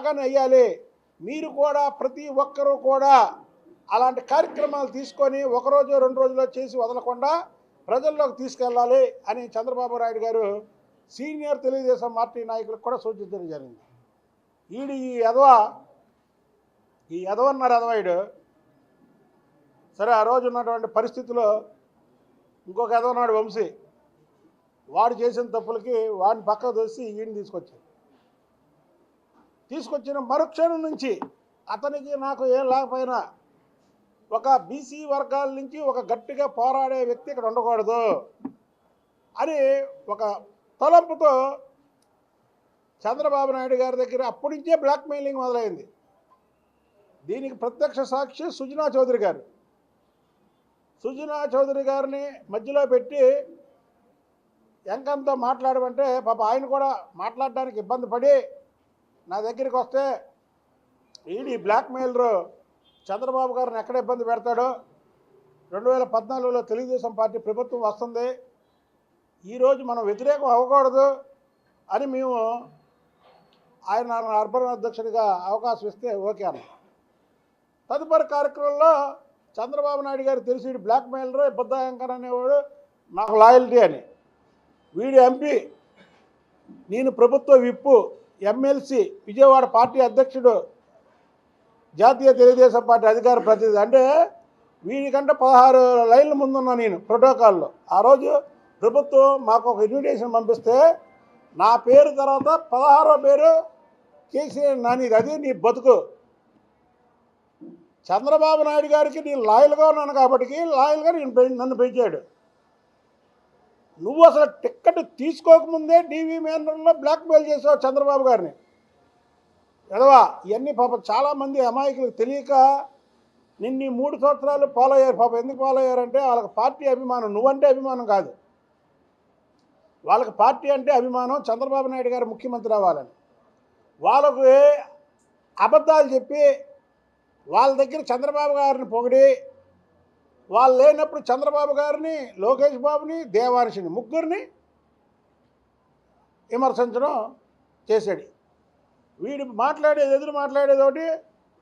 బాగానే అయ్యాలి మీరు కూడా ప్రతి ఒక్కరూ కూడా అలాంటి కార్యక్రమాలు తీసుకొని ఒకరోజు రెండు రోజుల్లో చేసి వదలకుండా ప్రజల్లోకి తీసుకెళ్ళాలి అని చంద్రబాబు నాయుడు గారు సీనియర్ తెలుగుదేశం పార్టీ నాయకులకు కూడా సూచించడం జరిగింది. ఈడు ఈ యదవ ఈ యదవన్నారు యదవాయుడు సరే ఆ రోజు ఉన్నటువంటి పరిస్థితిలో ఇంకొక యదవనాడు వంశీ వాడు చేసిన తప్పులకి వాడిని పక్కకు తోసి ఈయన తీసుకొచ్చాడు. తీసుకొచ్చిన మరుక్షణం నుంచి అతనికి నాకు ఏం లేకపోయినా ఒక బీసీ వర్గాల నుంచి ఒక గట్టిగా పోరాడే వ్యక్తి ఇక్కడ ఉండకూడదు అని ఒక తలంపుతో చంద్రబాబు నాయుడు గారి దగ్గర అప్పటి నుంచే బ్లాక్మెయిలింగ్ మొదలైంది. దీనికి ప్రత్యక్ష సాక్షి సుజనా చౌదరి గారు. సుజనా చౌదరి గారిని మధ్యలో పెట్టి ఎంకంతో మాట్లాడమంటే పాప ఆయన కూడా మాట్లాడడానికి ఇబ్బంది పడి నా దగ్గరికి వస్తే ఈడి బ్లాక్మెయిలరు చంద్రబాబు గారిని ఎక్కడ ఇబ్బంది పెడతాడో రెండు వేల పద్నాలుగులో తెలుగుదేశం పార్టీ ప్రభుత్వం వస్తుంది. ఈరోజు మనం వ్యతిరేకం అవ్వకూడదు అని మేము ఆయన అర్బన్ అధ్యక్షుడిగా అవకాశం ఇస్తే ఓకే అన్న. తదుపరి కార్యక్రమంలో చంద్రబాబు నాయుడు గారు తెలిసి బ్లాక్మెయిలరు బుద్ధాయంకర్ అనేవాడు నాకు లాయల్టీ అని. వీడి ఎంపీ నేను ప్రభుత్వ విప్పు ఎమ్మెల్సీ విజయవాడ పార్టీ అధ్యక్షుడు జాతీయ తెలుగుదేశం పార్టీ అధికార ప్రతినిధి. అంటే వీడికంటే పదహారు లైన్ల ముందున్నా నేను ప్రోటోకాల్లో. ఆ రోజు ప్రభుత్వం మాకు ఒక ఇన్విటేషన్ పంపిస్తే నా పేరు తర్వాత పదహారో పేరు కేసీఆర్ నానిది అది నీ బతుకు. చంద్రబాబు నాయుడు గారికి నేను లాయల్గా ఉన్నాను కాబట్టి లాయల్గా నేను నన్ను పెంచాడు. నువ్వు అసలు టిక్కెట్ తీసుకోకముందే డీవీ మేనర్లో బ్లాక్మెయిల్ చేసావు చంద్రబాబు గారిని. ఎదవా ఇవన్నీ పాప చాలామంది అమాయకులకు తెలియక నిన్ను మూడు సంవత్సరాలు ఫాలో అయ్యారు పాప. ఎందుకు ఫాలో అయ్యారంటే వాళ్ళకి పార్టీ అభిమానం నువ్వంటే అభిమానం కాదు. వాళ్ళకి పార్టీ అంటే అభిమానం చంద్రబాబు నాయుడు గారు ముఖ్యమంత్రి అవ్వాలని. వాళ్ళకు అబద్ధాలు చెప్పి వాళ్ళ దగ్గర చంద్రబాబు గారిని పొగిడి వాళ్ళు లేనప్పుడు చంద్రబాబు గారిని లోకేష్ బాబుని దేవార్షిని ముగ్గురిని విమర్శించడం చేశాడు. వీడు మాట్లాడేది ఎదురు మాట్లాడేది ఒకటి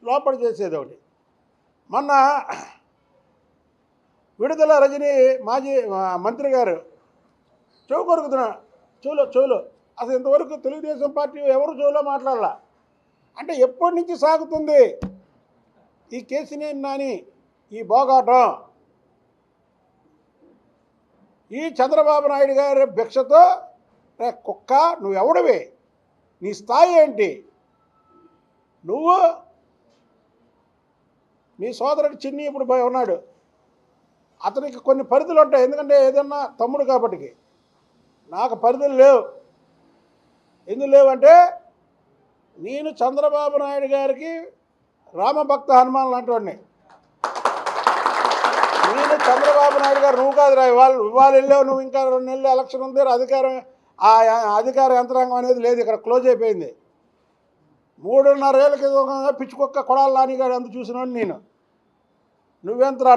లోపల చేసేది ఒకటి. మొన్న విడుదల రజని మాజీ మంత్రి గారు చెవు కొరుకుతున్నా చెవులో చెవులో. అసలు ఇంతవరకు తెలుగుదేశం పార్టీ ఎవరు చెవులో మాట్లాడాల? అంటే ఎప్పటి నుంచి సాగుతుంది? ఈ కేసినేని నాని ఈ బోగాటం. ఈ చంద్రబాబు నాయుడు గారి భిక్షతో రే కుక్క నువ్వు ఎవడివి నీ స్థాయి ఏంటి? నువ్వు నీ సోదరుడు చిన్ని ఇప్పుడు పోయి ఉన్నాడు. అతనికి కొన్ని పరిధులు ఉంటాయి. ఎందుకంటే ఏదన్నా తమ్ముడు కాబట్టికి. నాకు పరిధులు లేవు. ఎందుకు లేవంటే నేను చంద్రబాబు నాయుడు గారికి రామభక్త హనుమాన్ లాంటి వాడిని. చంద్రబాబు నాయుడు గారు నువ్వు కాదురా ఇవాళ ఇవాళ వెళ్ళావు నువ్వు ఇంకా రెండు నెలలు ఎలక్షన్ ఉంది అధికారం ఆ అధికార యంత్రాంగం అనేది లేదు ఇక్కడ క్లోజ్ అయిపోయింది. మూడున్నర క్రితం పిచ్చుకొక్క కొడాలి నానిగాడు ఎంత చూసినాడు నేను. నువ్వెంతరా